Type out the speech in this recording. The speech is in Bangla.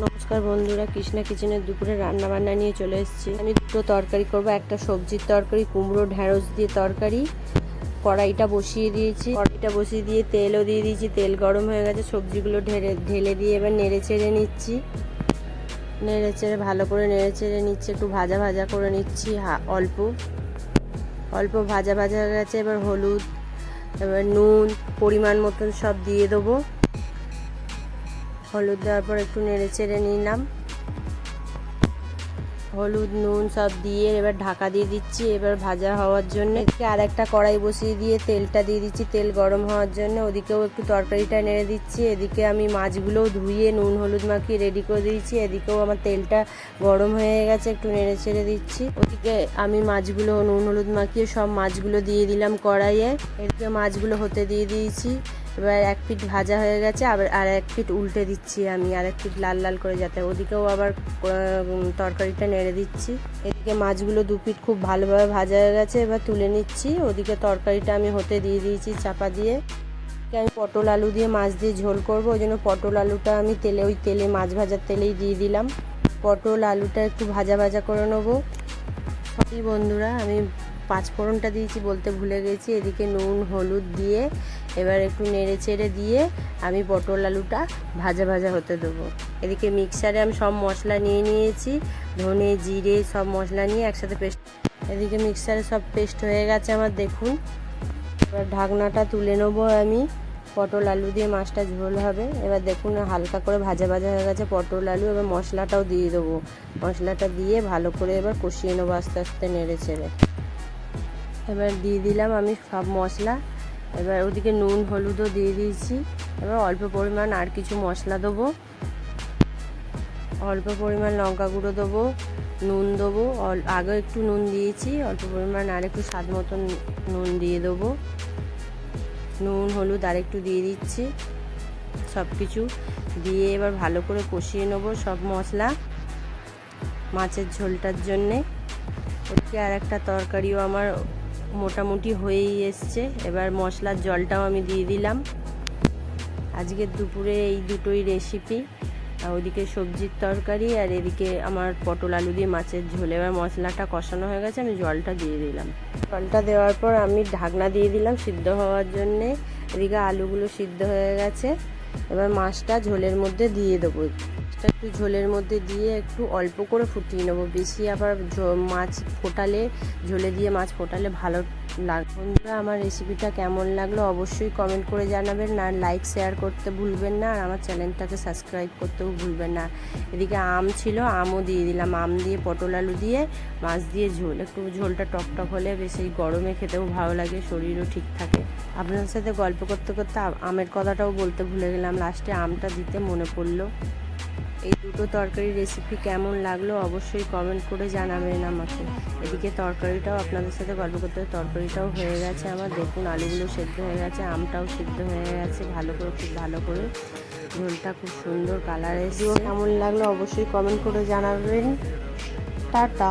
নমস্কার বন্ধুরা, কৃষ্ণা কিচেনের দুপুরে রান্না বান্না নিয়ে চলে এসেছি। আমি দুটো তরকারি করব, একটা সবজির তরকারি কুমড়ো ঢ্যাঁড়স দিয়ে তরকারি, কড়াইটা বসিয়ে দিয়েছি। কড়াইটা বসিয়ে দিয়ে তেলও দিয়ে দিয়েছি, তেল গরম হয়ে গেছে, সবজিগুলো ঢেলে ঢেলে দিয়ে এবার নেড়ে চেড়ে নিচ্ছি। নেড়ে চেড়ে, ভালো করে নেড়ে চেড়ে নিচ্ছি, একটু ভাজা ভাজা করে নিচ্ছি অল্প। অল্প ভাজা ভাজা হয়ে গেছে, এবার হলুদ, এবার নুন, পরিমাণ মতন সব দিয়ে দেবো। হলুদ দেওয়ার পর একটু নেড়ে চেড়ে নিলাম। হলুদ, নুন সব দিয়ে এবার ঢাকা দিয়ে দিচ্ছি এবার ভাজা হওয়ার জন্য। আর একটা কড়াই বসিয়ে দিয়ে তেলটা দিয়ে দিচ্ছি, তেল গরম হওয়ার জন্য। ওদিকেও একটু তরকারিটা নেড়ে দিচ্ছি। এদিকে আমি মাছগুলোও ধুয়ে নুন, হলুদ মাখিয়ে রেডি করে দিয়েছি। এদিকেও আমার তেলটা গরম হয়ে গেছে, একটু নেড়ে ছেড়ে দিচ্ছি। ওদিকে আমি মাছগুলো, নুন, হলুদ মাখিয়ে সব মাছগুলো দিয়ে দিলাম কড়াইয়ে। এদিকে মাছগুলো হতে দিয়ে দিয়েছি। এবার এক পিঠ ভাজা হয়ে গেছে, আবার আর এক পিঠ উল্টে দিচ্ছি আমি, আর এক পিঠ লাল লাল করে যাতে ওদিকেও আবার তরকারিটা নেড়ে দিচ্ছি। এদিকে মাছগুলো দু পিঠ খুব ভালোভাবে ভাজা হয়ে গেছে, এবার তুলে নিচ্ছি। ওদিকে তরকারিটা আমি হতে দিয়ে দিয়েছি চাপা দিয়ে। আমি পটল আলু দিয়ে মাছ দিয়ে ঝোল করব, ওই জন্য পটল আলুটা আমি তেলে, ওই তেলে মাছ ভাজার তেলেই দিয়ে দিলাম। পটল আলুটা একটু ভাজা ভাজা করে নেব। সবই বন্ধুরা, আমি পাঁচ ফোড়নটা দিয়েছি বলতে ভুলে গেছি। এদিকে নুন, হলুদ দিয়ে এবার একটু নেড়ে চেড়ে দিয়ে আমি পটল আলুটা ভাজা ভাজা হতে দেবো। এদিকে মিক্সারে আমি সব মশলা নিয়ে নিয়েছি, ধনে, জিরে সব মশলা নিয়ে একসাথে পেস্ট এদিকে মিক্সারে সব পেস্ট হয়ে গেছে আমার, দেখুন। এবার ঢাকনাটা তুলে নেব আমি। পটল আলু দিয়ে মাছটা ঝোল হবে। এবার দেখুন হালকা করে ভাজা ভাজা হয়ে গেছে পটল আলু। এবার মশলাটাও দিয়ে দেবো। মশলাটা দিয়ে ভালো করে এবার কষিয়ে নেব আস্তে আস্তে নেড়ে ছেড়ে এবার দিয়ে দিলাম আমি সব মশলা। এবার ওদিকে নুন, হলুদও দিয়ে দিয়েছি। এবার অল্প পরিমাণ আর কিছু মশলা দেবো। অল্প পরিমাণ লঙ্কা গুঁড়ো দেবো, নুন দেবো আগে একটু নুন দিয়েছি, অল্প পরিমাণ আর একটু স্বাদ মতন নুন দিয়ে দেবো। নুন, হলুদ আর একটু দিয়ে দিচ্ছি, সব কিছু। দিয়ে এবার ভালো করে কষিয়ে নেব সব মশলা মাছের ঝোলটার জন্যে। ওদিকে আর একটা তরকারিও আমার মোটামুটি হয়েই এসছে। এবার মশলার জলটাও আমি দিয়ে দিলাম। আজকের দুপুরে এই দুটোই রেসিপি আর ওদিকে সবজির তরকারি আর এদিকে আমার পটল আলু দিয়ে মাছের ঝোল। এবার মশলাটা কষানো হয়ে গেছে, আমি জলটা দিয়ে দিলাম। জলটা দেওয়ার পর আমি ঢাকনা দিয়ে দিলাম সিদ্ধ হওয়ার জন্যে। এদিকে আলুগুলো সিদ্ধ হয়ে গেছে। এবার মাছটা ঝোলের মধ্যে দিয়ে দেবো মাছটা একটু ঝোলের মধ্যে দিয়ে একটু অল্প করে ফুটিয়ে নেব। বেশি আবার মাছ ফোটালে, ঝোলে দিয়ে মাছ ফোটালে ভালো লাগ, বন্ধুরা, আমার রেসিপিটা কেমন লাগল অবশ্যই কমেন্ট করে জানাবেন আর লাইক শেয়ার করতে ভুলবেন না আর আমার চ্যানেলটাকে সাবস্ক্রাইব করতেও ভুলবেন না। এদিকে আম ছিল, আমও দিয়ে দিলাম। আম দিয়ে, পটল আলু দিয়ে, মাছ দিয়ে ঝোল। একটু ঝোলটা টকটক হলে বেশ এই গরমে খেতেও ভালো লাগে, শরীরও ঠিক থাকে। আপনার সাথে গল্প করতে করতে আমের কথাটাও বলতে ভুলে গেলাম। লাস্টে আমটা দিতে মনে পড়ল। এই দুটো তরকারির রেসিপি কেমন লাগল অবশ্যই কমেন্ট করে জানাবেন আমাকে। এদিকে তরকারিটাও আপনাদের সাথে গল্প করতে করতে তরকারিটাও হয়ে গেছে আমার। দেখুন, আলুগুলো সেদ্ধ হয়ে গেছে, আমটাও সিদ্ধ হয়ে গেছে, ভালো করে, খুব ভালো করে। ঝোলটা খুব সুন্দর কালার এসেও কেমন লাগল অবশ্যই কমেন্ট করে জানাবেন। টাটা।